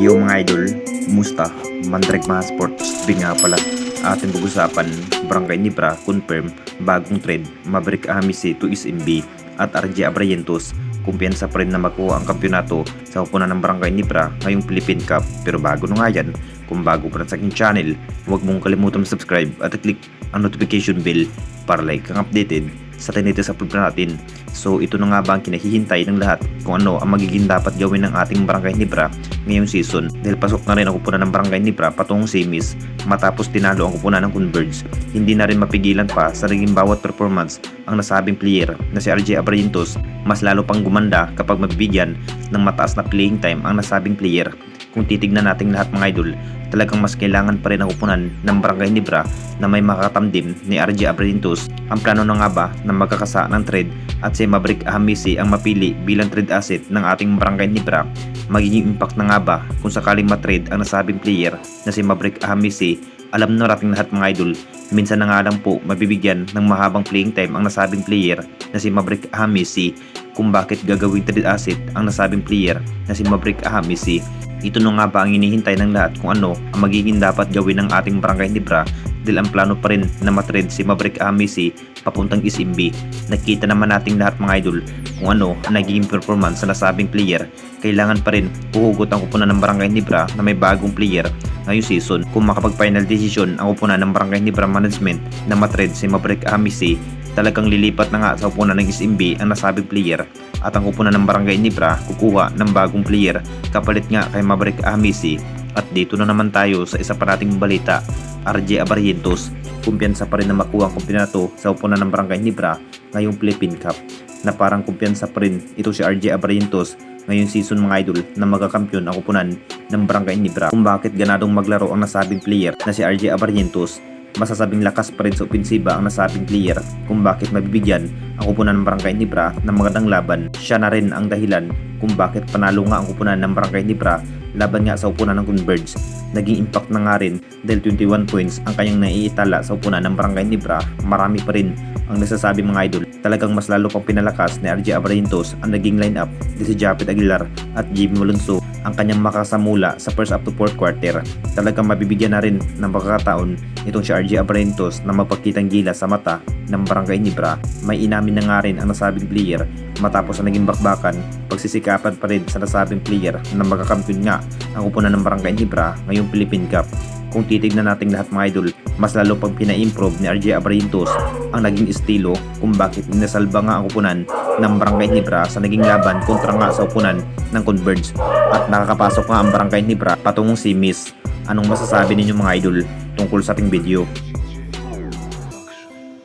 Yo mga idol, musta? Mandrake mga sports, big nga pala. Ating pag-usapan, Barangay Nibra confirm bagong trade, Maverick Ahamisi to SMB at RJ Abrayentos kumpiyansa pa rin na makuha ang kampyonato sa kupunan ng Barangay Nibra ngayong Philippine Cup. Pero bago na nga yan, kung bago pa sa aking channel, huwag mong kalimutan subscribe at click ang notification bell para like kang updated sa tinitest upload na natin. So ito na nga ba ang kinahihintay ng lahat kung ano ang magiging dapat gawin ng ating Barangay Nibra ngayong season dahil pasok na rin ang kupunan ng Barangay Nibra patungong semis matapos tinalo ang kupunan ng Converge. Hindi na rin mapigilan pa sa naging bawat performance ang nasabing player na si RJ Abrayentos mas lalo pang gumanda kapag mabibigyan ng mataas na playing time ang nasabing player. Kung titignan natin lahat mga idol, talagang mas kailangan pa rin ang kupunan ng Barangay Nibra na may makatamdim ni RJ Abrayentos. Ang plano na nga ba na magkakasa ng trade at si Maverick Ahamisi ang mapili bilang trade asset ng ating Barangay Nibra? Magiging impact na nga ba kung sakaling matrade ang nasabing player na si Maverick Ahamisi? Alam na nating lahat mga idol, minsan na nga lang po mabibigyan ng mahabang playing time ang nasabing player na si Maverick Ahamisi kung bakit gagawing trade asset ang nasabing player na si Maverick Ahamisi. Ito na nga ba ang hinihintay ng lahat kung ano ang magiging dapat gawin ng ating Barangay Nibra dahil ang plano pa rin na matrade si Maverick Ahamisi papuntang Isimbi. Nakita naman nating lahat mga idol kung ano ang nagiging performance sa nasabing player. Kailangan pa rin puhugot ang kupunan ng Barangay Nibra na may bagong player ngayong season kung makapag-final decision ang kupunan ng Barangay Nibra Management na matrade si Maverick Ahamisi talagang lilipat na nga sa upunan ng SMB ang nasabing player at ang upunan ng Barangay Nibra kukuha ng bagong player. Kapalit nga kay Maverick Ahamisi at dito na naman tayo sa isa pa nating balita RJ Abarrientos. Kumpiyansa pa rin na makuha ang kumpinato sa upunan ng Barangay Nibra ngayong Philippine Cup. Na parang kumpiyansa pa rin ito si RJ Abarrientos ngayong season mga idol na magkakampiyon ang kupunan ng Barangay Nibra. Kung bakit ganadong maglaro ang nasabing player na si RJ Abarrientos masasabing lakas pa rin sa opensiba ang nasabing player kung bakit mabibigyan ang kupunan ng Barangay Nibra ng magandang laban. Siya na rin ang dahilan kung bakit panalo nga ang kupunan ng Barangay Nibra laban nga sa upunan ng Converge. Naging impact na nga rin dahil 21 points ang kanyang naiitala sa upunan ng Barangay Nibra. Marami pa rin ang nasasabi mga idol. Talagang mas lalo pang pinalakas ni RJ Abrayentos ang naging lineup di si Japet Aguilar at Jimmy Malonzo ang kanyang makasamula sa first up to fourth quarter. Talagang mabibigyan na rin ng pagkakataon itong si RJ Abrayentos na mapagkitang gila sa mata ng Barangay Nibra. May inamin na nga rin ang nasabing player matapos ang naging bakbakan, pagsisikapan pa rin sa nasabing player na magkakampiyon nga ang kupunan ng Barangay Nibra ngayong Philippine Cup. Kung titignan natin lahat mga idol, mas lalo pang pina-improve ni RJ Abrayentos ang naging estilo kung bakit nasalba nga ang kupunan ng Barangay Nibra sa naging laban kontra nga sa upunan ng Converge at nakakapasok nga ang Barangay Nibra patungong si Miss. Anong masasabi ninyo mga idol tungkol sa ating video?